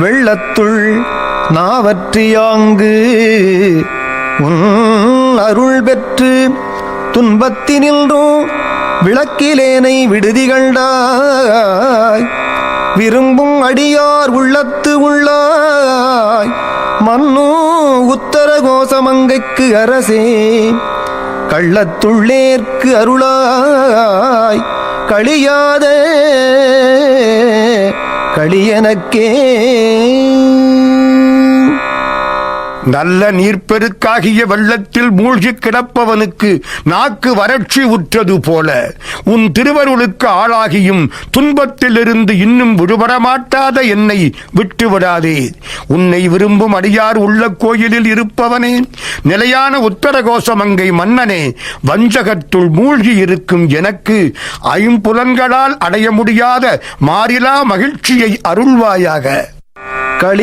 வெள்ளத்துள் நாவற்றியாங்கு உன் அருள் பெற்று துன்பத்தினின்றும் விளக்கிலேனை விடுதி கண்டாய். விரும்பும் அடியார் உள்ளத்து உள்ளாய். மன்னோ உத்தர கோசமங்கைக்கு அரசே கள்ளத்துள்ளேற்கு அருளாய். களியாத களியனக்கே நல்ல நீர்ப்பெருக்காகிய வெள்ளத்தில் மூழ்கிக் கிடப்பவனுக்கு நாக்கு வறட்சி உற்றது போல. உன் திருவருளுக்கு ஆளாகியும் துன்பத்திலிருந்து இன்னும் விடுபடமாட்டாத என்னை விட்டு விடாதே உன்னை விரும்பும் அடியார் உள்ள கோயிலில் இருப்பவனே நிலையான உத்தரகோசமங்கை மன்னனே வஞ்சகத்துள் மூழ்கி இருக்கும் எனக்கு ஐம்புலன்களால் அடைய முடியாத மாறிலா மகிழ்ச்சியை அருள்வாயாக. களி